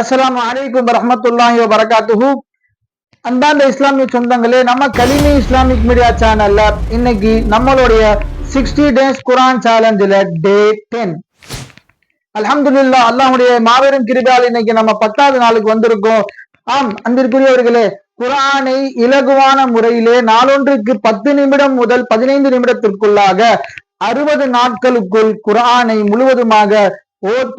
அஸ்லாம் அலைக்கும் வரமத்துல்லாஹி வபரகாத்துஹு. அன்பார்ந்த இஸ்லாமிய சொந்தங்களே நம்ம கலிமி இஸ்லாமிக் மீடியா சேனல்ல இன்னைக்கு நம்மளுடைய சிக்ஸ்டி டேஸ் குரான் சேலஞ்சில் டே டென் அலமதுல்லா அல்லாஹுடைய மாபெரும் கிருபால் இன்னைக்கு நம்ம பத்தாவது நாளுக்கு வந்திருக்கோம். ஆம் அன்பிற்குரியவர்களே குரானை இலகுவான முறையிலே நாளொன்றுக்கு பத்து நிமிடம் முதல் பதினைந்து நிமிடத்திற்குள்ளாக அறுபது நாட்களுக்குள் குரானை முழுவதுமாக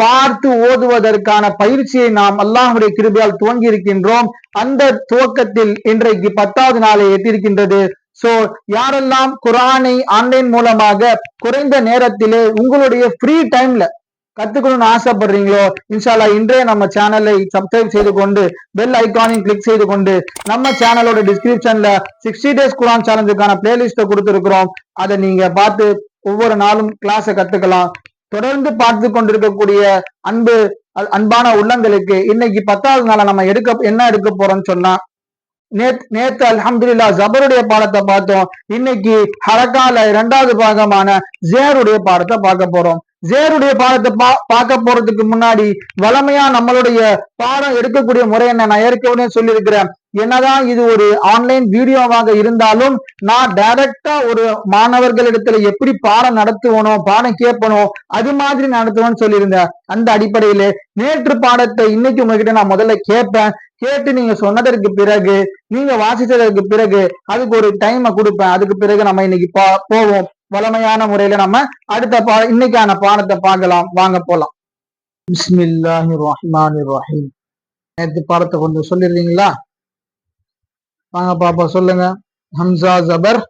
பார்த்து ஓதுவதற்கான பயிற்சியை நாம் அல்லாஹுடைய கிருபையால் துவங்கி இருக்கின்றோம். அந்த துவக்கத்தில் இன்றைக்கு பத்தாவது நாளை எட்டியிருக்கின்றது. சோ யாரெல்லாம் குரானை ஆன்லைன் மூலமாக குறைந்த நேரத்திலே உங்களுடைய ஃப்ரீ டைம்ல கத்துக்கணும்னு ஆசைப்படுறீங்களோ இன்ஷால்லா இன்றைய நம்ம சேனலை சப்ஸ்கிரைப் செய்து கொண்டு பெல் ஐக்கானையும் கிளிக் செய்து கொண்டு நம்ம சேனலோட டிஸ்கிரிப்ஷன்ல சிக்ஸ்டி டேஸ் குரான் சேனலுக்கான பிளேலிஸ்ட கொடுத்துருக்கிறோம். அதை நீங்க பார்த்து ஒவ்வொரு நாளும் கிளாஸை கத்துக்கலாம். தொடர்ந்து பார்த்து கொண்டிருக்கக்கூடிய அன்பு அன்பான உள்ளங்களுக்கு இன்னைக்கு பத்தாவது நாள நம்ம எடுக்க என்ன எடுக்க போறோம்னு சொன்னா நேத் நேத்து அலமதுல்லா ஜபருடைய பாடத்தை பார்த்தோம். இன்னைக்கு ஹரக்கால இரண்டாவது பாகமான ஜேருடைய பாடத்தை பார்க்க போறோம். ஜேருடைய பாடத்தை பா பார்க்க போறதுக்கு முன்னாடி வளமையா நம்மளுடைய பாடம் எடுக்கக்கூடிய முறை என்ன? நான் ஏற்கனவே சொல்லியிருக்கிறேன். என்னதான் இது ஒரு ஆன்லைன் வீடியோவாக இருந்தாலும் நான் டைரக்டா ஒரு மாணவர்களிடத்துல எப்படி பாடம் நடத்துவனோ பாடம் கேட்பனோ அது மாதிரி நடத்துவோன்னு சொல்லியிருந்தேன். அந்த அடிப்படையிலே நேற்று பாடத்தை இன்னைக்கு உங்ககிட்ட நான் முதல்ல கேட்பேன். கேட்டு நீங்க சொன்னதற்கு பிறகு நீங்க வாசிச்சதற்கு பிறகு அதுக்கு ஒரு டைமை கொடுப்பேன். அதுக்கு பிறகு நம்ம இன்னைக்கு பா- போவோம். வளமையான முறையில நம்ம அடுத்த பா இன்னைக்கான பாடத்தை பார்க்கலாம். வாங்க போலாம். பிஸ்மில்லாஹி ரஹ்மானி ரஹீம் நேற்று பாடத்தை கொஞ்சம் சொல்லிடுறீங்களா? வாங்க பாப்பா சொல்லுங்க. ஹம்சா ஜபர்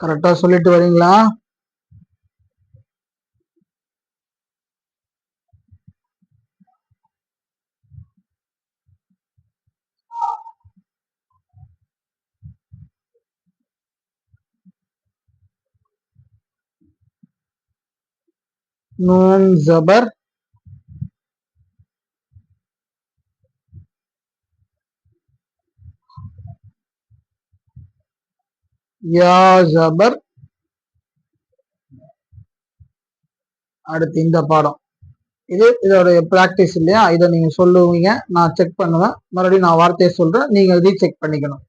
கரெக்டா சொல்லிட்டு வரீங்களா? நூன் ஜபர். யா ஜபர். அடுத்து இந்த பாடம். இது இதோடைய ப்ராக்டிஸ் இல்லையா? இதை நீங்க சொல்லுவீங்க. நான் செக் பண்ணுவேன். மறுபடியும் நான் வார்த்தையை சொல்றேன். நீங்க ரீசெக் பண்ணிக்கணும்.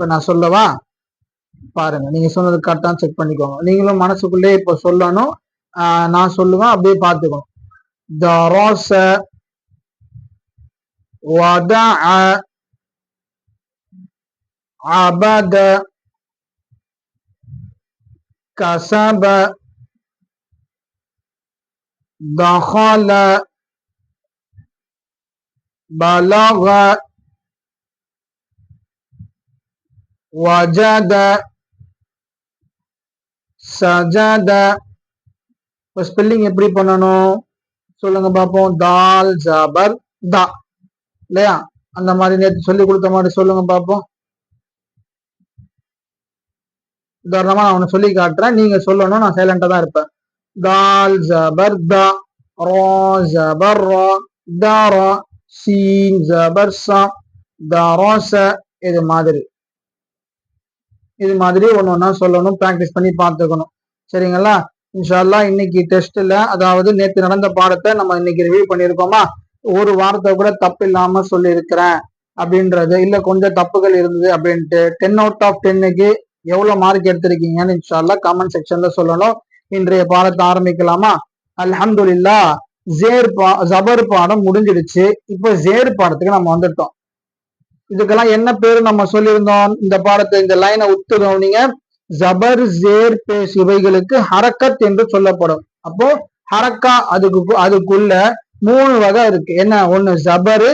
இப்போ நான் சொல்லவா? பாருங்க நீங்க சொன்னது கரெக்டா செக் பண்ணிக்கோங்க. நீங்களும் மனசுக்குள்ளே இப்போ சொல்லணும். நான் சொல்லுவேன் அப்படியே பார்த்துக்கணும். தரோச வத அபத கசப தஹல பலக وجد சஜத இப்போ ஸ்பெல்லிங் எப்படி பண்ணணும் சொல்லுங்க பார்ப்போம் தால் ஜபர் தா இல்லையா அந்த மாதிரி நேற்று சொல்லி கொடுத்த மாதிரி சொல்லுங்க பார்ப்போம் உதாரணமா நான் உனக்கு சொல்லி காட்டுறேன் நீங்க சொல்லணும் நான் சைலண்டா தான் இருப்பேன் தால் ஜபர் தா ரோ ஜபர் ரோ தாரா சீன் ஜபர் சா தாரோச இது மாதிரி இது மாதிரி ஒன்று ஒன்றா சொல்லணும் ப்ராக்டிஸ் பண்ணி பார்த்துக்கணும். சரிங்களா? இன்ஷால்லா இன்னைக்கு டெஸ்ட்டில் அதாவது நேற்று நடந்த பாடத்தை நம்ம இன்னைக்கு ரிவ்யூ பண்ணியிருக்கோமா? ஒரு வாரத்தை கூட தப்பு இல்லாமல் சொல்லியிருக்கிறேன் அப்படின்றது. இல்லை கொஞ்சம் தப்புகள் இருந்தது அப்படின்ட்டு. டென் அவுட் ஆஃப் டென்னுக்கு எவ்வளோ மார்க் எடுத்திருக்கீங்கன்னு இன்ஷால்லா கமெண்ட் செக்ஷனில் சொல்லணும். இன்றைய பாடத்தை ஆரம்பிக்கலாமா? அல்ஹம்துலில்லா ஜேர் பா ஜபர் பாடம் முடிஞ்சிடுச்சு. இப்போ ஜேர் பாடத்துக்கு நம்ம வந்துட்டோம். இதுக்கெல்லாம் என்ன பேரு நம்ம சொல்லியிருந்தோம்? இந்த பாடத்தை இந்த லைனை உத்துறோம் நீங்க ஜபர் ஜேர் பேஸ் இவைகளுக்கு ஹரக்கத் என்று சொல்லப்படும். அப்போ ஹரக்கா அதுக்கு அதுக்குள்ள மூணு வகை இருக்கு. என்ன? ஒண்ணு ஜபரு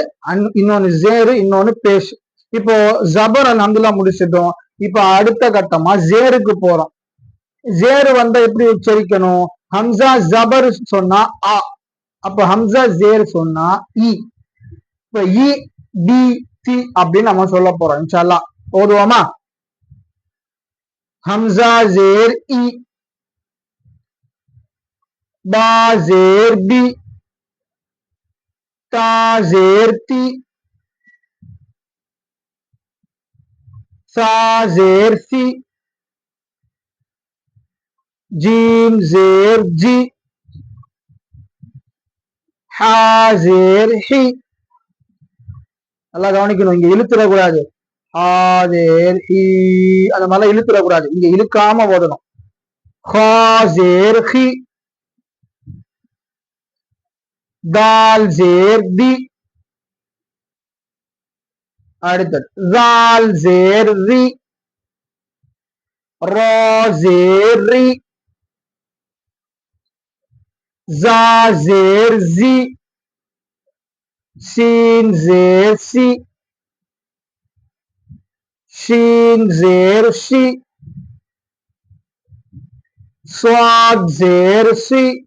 இன்னொன்னு ஜேரு இன்னொன்னு பேஷ் இப்போ ஜபர் அல்ஹம்துல்லா முடிச்சிட்டோம். இப்போ அடுத்த கட்டமா ஜேருக்கு போறோம். ஜேரு வந்தா எப்படி உச்சரிக்கணும்? ஹம்சா ஜபர் சொன்னா ஆ. அப்ப ஹம்சா ஜேர் சொன்னா இ. இப்ப இ டி தி அப்படின்னு நம்ம சொல்ல போறோம் இன்ஷால்லா ஓதுவோமா ஹம்சா ஜேர் இ பா ஜேர் பி தா ஜேர் தி சா ஜேர் சி ஜீம் ஜேர் ஜி ஹா ஜேர் ஹி நல்லா கவனிக்கணும். இங்க இழுத்துடக்கூடாது. ஹாதேர் ஹி. அந்த மாதிரிலாம் இழுத்துடக்கூடாது. இங்க இழுக்காம ஓடணும் ஹாசேர் ஹி. தால் ஜேர் தி. அடுத்தது. ஜால் ஜேர் ரி. ரா ஜேர் ரி. ஜா ஜேர் ஜி Shin, Ze, Si. Shin, Zer, Si. Swad, Zer, Si.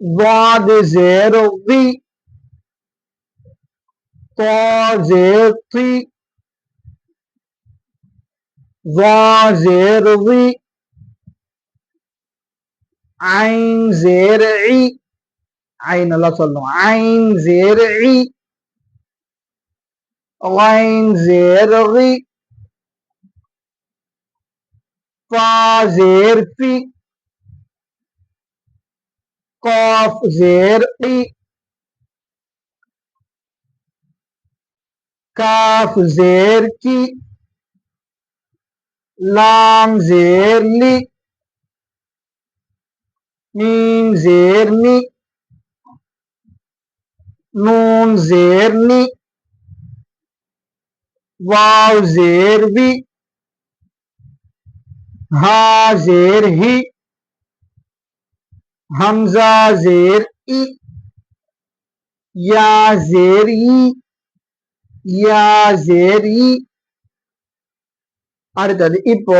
Vad, Zero, Vi. To, Zer, Tri. Va, Zer, Vi. Ain, Zer, I. عين எல்லாம் சொல்லணும் عين زرعي. غين زرعي. فا زيرفي قاف زيرقي كاف زيركي لام زيرلي ميم زيرني நூன் சேர் நி வாவ் சேர் வி ஹா ஜேர் ஹி ஹம்சா சேர் இ யா ஜேர் இ யா ஜேர் இ அடுத்தது இப்போ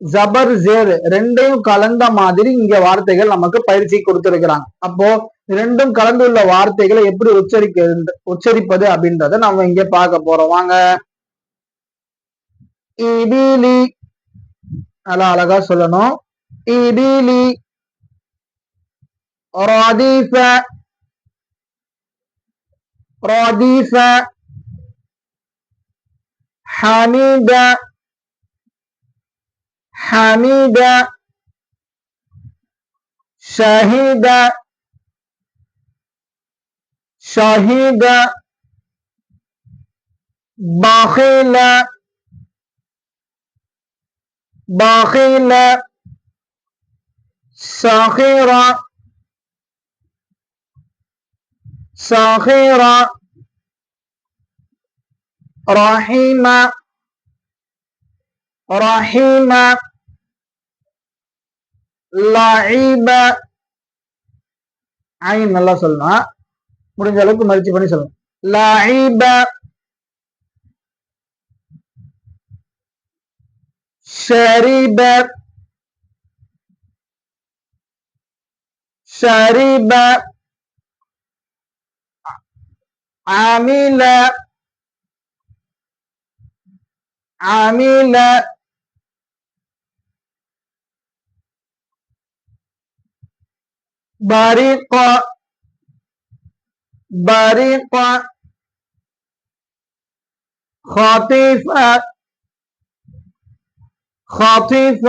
ஜபர் ஜேர் ரெண்டையும் கலந்த மாதிரி இங்க வார்த்தைகள் நமக்கு பயிற்சி கொடுத்திருக்கிறாங்க. அப்போ ரெண்டும் கலந்துள்ள வார்த்தைகளை எப்படி உச்சரிக்க உச்சரிப்பது அப்படின்றத நம்ம இங்க பார்க்க போறோம் வாங்க இடிலி நல்லா அழகா சொல்லணும் இடிலி ராதிஃப ராதிஃப حميد حميد شهيد شهيد بخيل بخيل سخير سخير رحيم رحيم لعيب ஐன் நல்லா சொல்லணும் முடிஞ்ச அளவுக்கு மதிச்சு பண்ணி சொல்லணும் லாயிப ஷரிப ஷரிப عمل عمل برق برق خطيف خطيف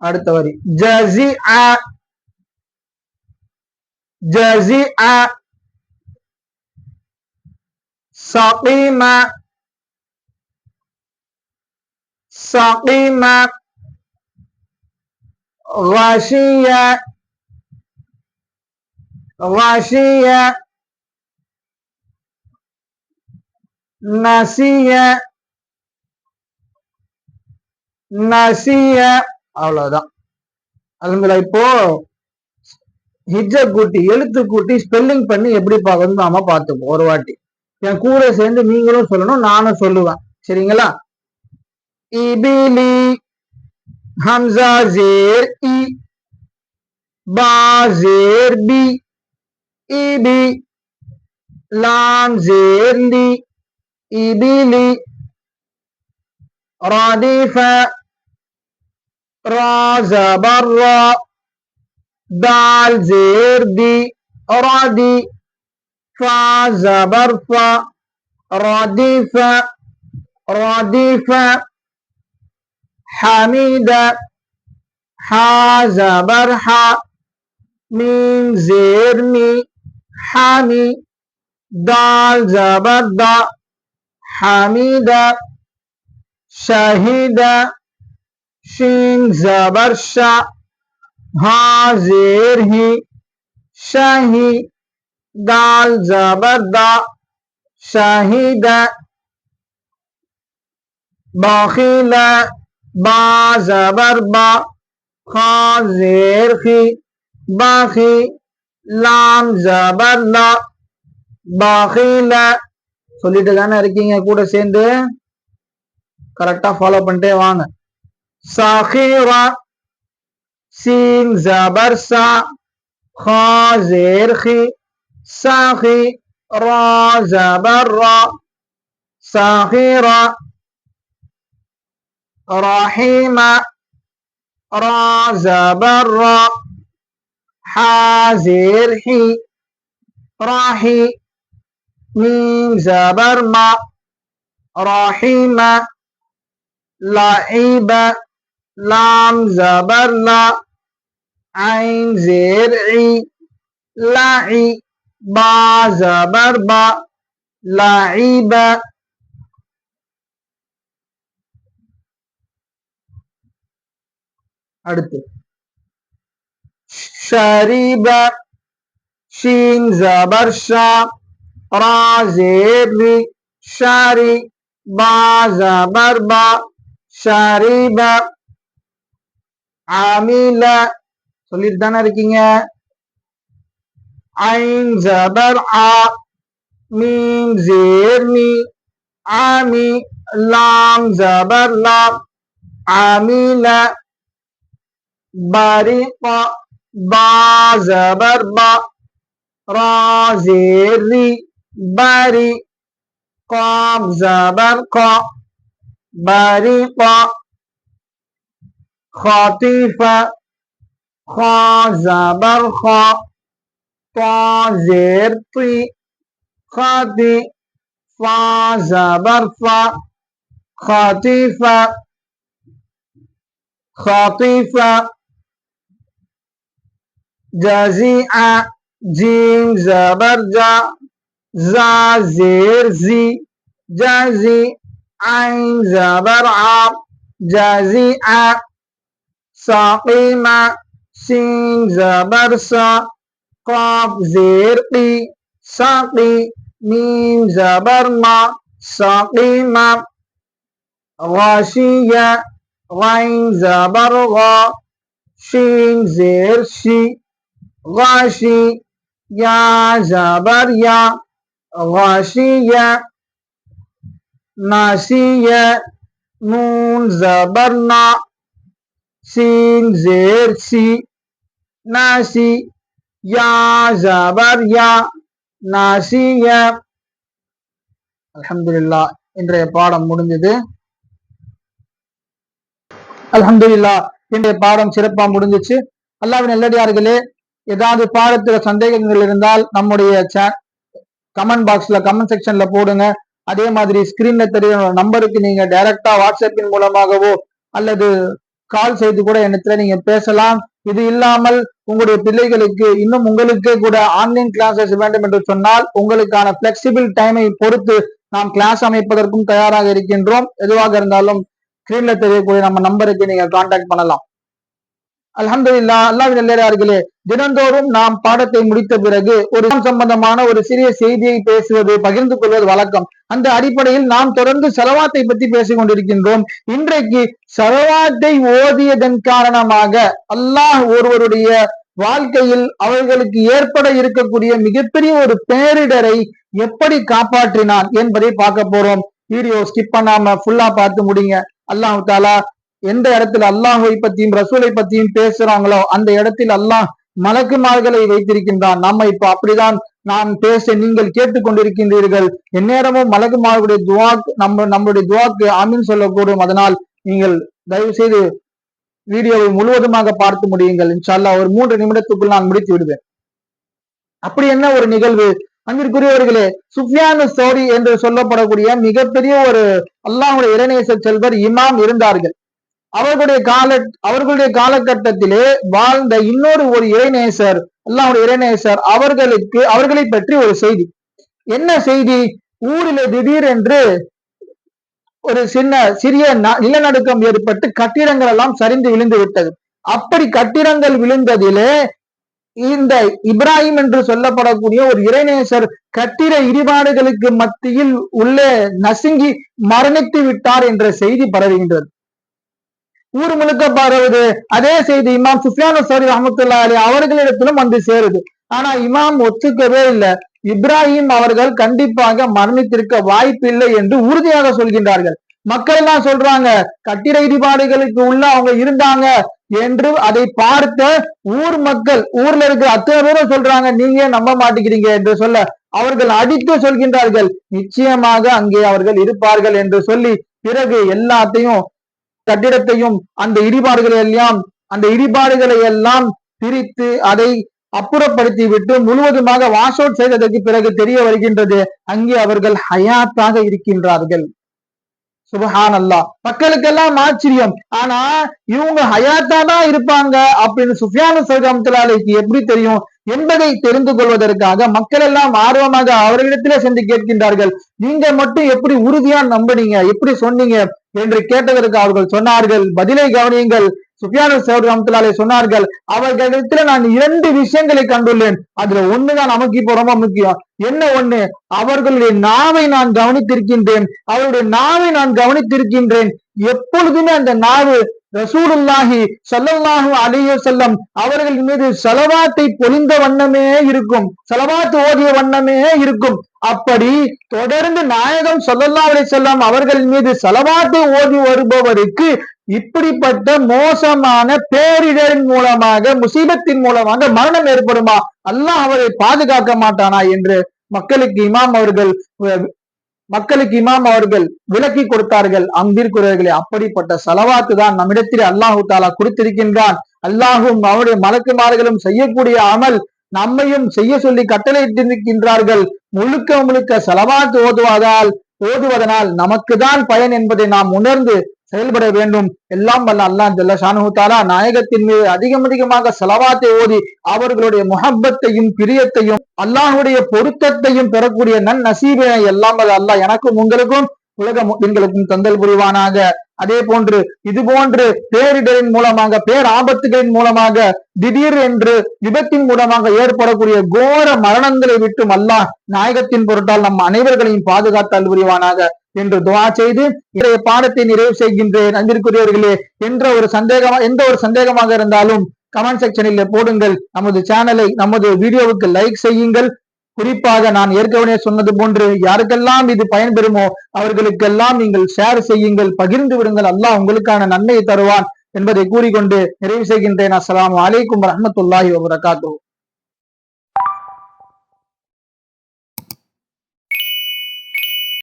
அடுத்த வரி ஜசிஅ ஜசிஅ சகீம சகீம غشية غشية நசிய நசிய அவ்வளவுதான் அதுங்களா இப்போ ஹிஜ கூட்டி எழுத்து கூட்டி ஸ்பெல்லிங் பண்ணி எப்படி பார்க்கணும் நாம பார்த்துப்போம் ஒரு வாட்டி என் கூட சேர்ந்து நீங்களும் சொல்லணும் நானும் சொல்லுவேன் சரிங்களா இபிலி ஹம்சா ஜேர் இ பா ஜேர் பி إبي لام زيرلي إبلي رديف را زبر دال زيردي ردي فا زبر فا رديف رديف حميد حا زبر حا من زيرمي হামি দাল জবর দা হামিদা, শাহিদা, শিন জবর শাহ, হাজির হি, শাহি, দাল জবর দা শাহিদা, বাখিলা, বা জবর বা খাজির খি বাখি லாம் ஜபர் லா சொல்லிட்டு தானே இருக்கீங்க கூட சேர்ந்து. கரெக்டா ஃபாலோ பண்ணிட்டே வாங்க. சஹீரா. சீன் ஜபர் சா ஹா ஜேர் ஹி ரா ஜபர் ரா சாஹிரா. ரஹீமா. ரா ஜபர் ரா حازر حي راحي ميم زبر ما رحيمة لعيبة لام زبر لا عين زير عي لعي با زبر با لعيبة அடுத்து ஷரீப ஷீன் ஜபர் ஷா ரா ஜேர் ரி ஷாரி பா ஜபர் பா ஷரீப ஆமில சொல்லிட்டு தானே இருக்கீங்க ஐன் ஜபர் ஆ மீம் ஜேர் மீ ஆமி லாம் ஜபர் லாம் ஆமில برق با زبر با را زیر ری بری قاب زبر قا برق خاطفة خا زبر خا طا زیر طي خاطي فا زبر فا خاطفة خاطفة جزيع جيم زبر جا زا زير زي جازي عين زبر عام جازيع ساقيمة سين زبر سا قاف زير قي ساقي ميم زبر ما ساقيمة غاشية غين زبر غا شين زير شي غاشي يا زبر يا غاشية ناسية نون زبرنا سين زير سي ناسي يا زبر يا ناسية அல்ஹம்துலில்லா இன்றைய பாடம் முடிஞ்சது அல்ஹம்துலில்லா இன்றைய பாடம் சிறப்பா முடிஞ்சிச்சு அல்லாவின் நல்லடியார்களே ஏதாவது பாடத்துல சந்தேகங்கள் இருந்தால் நம்முடைய கமெண்ட் பாக்ஸ்ல கமெண்ட் செக்ஷன்ல போடுங்க. அதே மாதிரி ஸ்கிரீன்ல தெரியும் நம்பருக்கு நீங்க டைரக்டா வாட்ஸ்அப்பின் மூலமாகவோ அல்லது கால் செய்து கூட என்னத்துல நீங்க பேசலாம். இது இல்லாமல் உங்களுடைய பிள்ளைகளுக்கு இன்னும் உங்களுக்கே கூட ஆன்லைன் கிளாஸஸ் வேண்டும் என்று சொன்னால் உங்களுக்கான பிளெக்சிபிள் டைமை பொறுத்து நாம் கிளாஸ் அமைப்பதற்கும் தயாராக இருக்கின்றோம். எதுவாக இருந்தாலும் ஸ்கிரீன்ல தெரியக்கூடிய நம்ம நம்பருக்கு நீங்க கான்டாக்ட் பண்ணலாம். அல்ஹம்துலில்லாஹ் அல்லாவின் நல்லடியார்களே தினந்தோறும் நாம் பாடத்தை முடித்த பிறகு ஒரு சம்பந்தமான ஒரு சிறிய செய்தியை பேசுவது பகிர்ந்து கொள்வது வழக்கம். அந்த அடிப்படையில் நாம் தொடர்ந்து செலவாத்தை பற்றி பேசிக் கொண்டிருக்கின்றோம். இன்றைக்கு செலவாத்தை ஓதியதன் காரணமாக அல்லாஹ் ஒருவருடைய வாழ்க்கையில் அவர்களுக்கு ஏற்பட இருக்கக்கூடிய மிகப்பெரிய ஒரு பேரிடரை எப்படி காப்பாற்றினான் என்பதை பார்க்க போறோம். வீடியோ ஸ்கிப் பண்ணாம ஃபுல்லா பார்த்து முடிங்க. அல்லாஹ் தாலா எந்த இடத்துல அல்லாஹை பத்தியும் ரசூலை பத்தியும் பேசுறாங்களோ அந்த இடத்தில் அல்லாஹ் மலக்குமார்களை வைத்திருக்கின்றான். நம்ம இப்ப அப்படிதான் நான் பேச நீங்கள் கேட்டுக்கொண்டிருக்கின்றீர்கள். எந்நேரமும் மலக்குமார்களுடைய துவாக் நம்ம நம்முடைய துவாக்கு ஆமீன் சொல்லக்கூடும். அதனால் நீங்கள் தயவு செய்து வீடியோவை முழுவதுமாக பார்த்து முடியுங்கள். இன்ஷால்லா ஒரு மூன்று நிமிடத்துக்குள் நான் முடித்து விடுவேன். அப்படி என்ன ஒரு நிகழ்வு? அன்பிற்குரியவர்களே சுஃபியானு சௌரி என்று சொல்லப்படக்கூடிய மிகப்பெரிய ஒரு அல்லாஹுடைய இறைநேச செல்வர் இமாம் இருந்தார்கள். அவர்களுடைய கால அவர்களுடைய காலகட்டத்திலே வாழ்ந்த இன்னொரு ஒரு இறைநேசர் அல்லாவுடைய இறைநேசர் அவர்களுக்கு அவர்களை பற்றி ஒரு செய்தி. என்ன செய்தி? ஊரிலே திடீரென்று ஒரு சின்ன சிறிய நிலநடுக்கம் ஏற்பட்டு கட்டிடங்கள் எல்லாம் சரிந்து விழுந்து விட்டது. அப்படி கட்டிடங்கள் விழுந்ததிலே இந்த இப்ராஹிம் என்று சொல்லப்படக்கூடிய ஒரு இறைநேசர் கட்டிட இடிபாடுகளுக்கு மத்தியில் உள்ளே நசுங்கி மரணித்து விட்டார் என்ற செய்தி பரவுகின்றது. ஊர் முழுக்க பரவுது. அதே செய்தி இமாம் சுஃபியான சரி அஹமத்துல்லா அலி அவர்களிடத்திலும் வந்து சேருது. ஆனா இமாம் ஒத்துக்கவே இல்லை. இப்ராஹிம் அவர்கள் கண்டிப்பாக மரணித்திருக்க வாய்ப்பு இல்லை என்று உறுதியாக சொல்கின்றார்கள். மக்கள் எல்லாம் சொல்றாங்க? கட்டிட இடிபாடுகளுக்கு உள்ள அவங்க இருந்தாங்க என்று அதை பார்த்த ஊர் மக்கள் ஊர்ல இருக்கிற அத்தனை பேரும் சொல்றாங்க நீங்க நம்ப மாட்டேங்கிறீங்க? என்று சொல்ல அவர்கள் அடித்து சொல்கின்றார்கள். நிச்சயமாக அங்கே அவர்கள் இருப்பார்கள் என்று சொல்லி பிறகு எல்லாத்தையும் கட்டிடத்தையும் அந்த இடிபாடுகளை எல்லாம் அந்த இடிபாடுகளை எல்லாம் பிரித்து அதை அப்புறப்படுத்தி விட்டு முழுவதுமாக வாஷ் அவுட் செய்ததற்கு பிறகு தெரிய வருகின்றது அங்கே அவர்கள் ஹயாத்தாக இருக்கின்றார்கள். சுபஹான் அல்லா மக்களுக்கெல்லாம் ஆச்சரியம். ஆனா இவங்க ஹயாத்தா தான் இருப்பாங்க அப்படின்னு சுஃபியான சௌகாமத்துலாலைக்கு எப்படி தெரியும்? என்பதை தெரிந்து கொள்வதற்காக மக்கள் எல்லாம் ஆர்வமாக அவர்களிடத்திலே சென்று கேட்கின்றார்கள். நீங்க மட்டும் எப்படி உறுதியா நம்பினீங்க? எப்படி சொன்னீங்க? என்று கேட்டதற்கு அவர்கள் சொன்னார்கள். பதிலை கவனியுங்கள். சுஃபியான சௌர் ரஹமத்துல்லாலே சொன்னார்கள் அவர்களிடத்துல நான் இரண்டு விஷயங்களை கண்டுள்ளேன். அதுல ஒண்ணுதான் நமக்கு இப்போ ரொம்ப முக்கியம். என்ன ஒண்ணு? அவர்களுடைய நாவை நான் கவனித்திருக்கின்றேன். அவருடைய நாவை நான் கவனித்திருக்கின்றேன். எப்பொழுதுமே அந்த நாவு ரசூலுல்லாஹி சல்லல்லாஹு அலிய செல்லம் அவர்கள் மீது செலவாத்தை பொழிந்த வண்ணமே இருக்கும். செலவாத்து ஓதிய வண்ணமே இருக்கும். அப்படி தொடர்ந்து நாயகம் சொல்லல்லா அலை செல்லம் அவர்கள் மீது செலவாட்டு ஓதி வருபவருக்கு இப்படிப்பட்ட மோசமான பேரிடரின் மூலமாக முசீபத்தின் மூலமாக மரணம் ஏற்படுமா? அல்லாஹ் அவரை பாதுகாக்க மாட்டானா என்று மக்களுக்கு இமாம் அவர்கள் மக்களுக்கு இமாம் அவர்கள் விலக்கி கொடுத்தார்கள். அங்கிருக்கிறவர்களே அப்படிப்பட்ட செலவாத்து தான் நம்மிடத்தில் அல்லாஹு தாலா கொடுத்திருக்கின்றான். அல்லாஹும் அவருடைய மலக்குமார்களும் செய்யக்கூடிய அமல் நம்மையும் செய்ய சொல்லி கட்டளையிட்டிருக்கின்றார்கள் முழுக்க முழுக்க செலவாத்து ஓதுவதால் ஓதுவதனால் நமக்கு தான் பயன் என்பதை நாம் உணர்ந்து செயல்பட வேண்டும். எல்லாம் வல்ல அல்லாஹ் ஜல்ல ஷானுத்தாலா நாயகத்தின் மீது அதிகம் அதிகமாக செலவாத்தை ஓதி அவர்களுடைய முகப்பத்தையும் பிரியத்தையும் அல்லாஹுடைய பொருத்தத்தையும் பெறக்கூடிய நன் நசீபனை எல்லாம் வல்ல அல்லாஹ் எனக்கும் உங்களுக்கும் உலக எங்களுக்கும் தந்தல் புரிவானாக. அதே போன்று இது போன்று பேரிடரின் மூலமாக பேர் ஆபத்துகளின் மூலமாக திடீர் என்று விபத்தின் மூலமாக ஏற்படக்கூடிய கோர மரணங்களை விட்டும் அல்ல நாயகத்தின் பொருட்டால் நம் அனைவர்களையும் பாதுகாத்தால் புரிவானாக என்று துவா செய்து இன்றைய பாடத்தை நிறைவு செய்கின்றேன். அன்பிற்குரியவர்களே என்ற ஒரு சந்தேகமா எந்த ஒரு சந்தேகமாக இருந்தாலும் கமெண்ட் செக்ஷனில் போடுங்கள். நமது சேனலை நமது வீடியோவுக்கு லைக் செய்யுங்கள். குறிப்பாக நான் ஏற்கனவே சொன்னது போன்று யாருக்கெல்லாம் இது பயன்பெறுமோ அவர்களுக்கெல்லாம் நீங்கள் ஷேர் செய்யுங்கள் பகிர்ந்து விடுங்கள். அல்லாஹ் உங்களுக்கான நன்மையை தருவான் என்பதை கூறிக்கொண்டு நிறைவு செய்கின்றேன். அஸ்லாம் வலைக்கும் வரமத்துல்லாஹி வபரகாத்து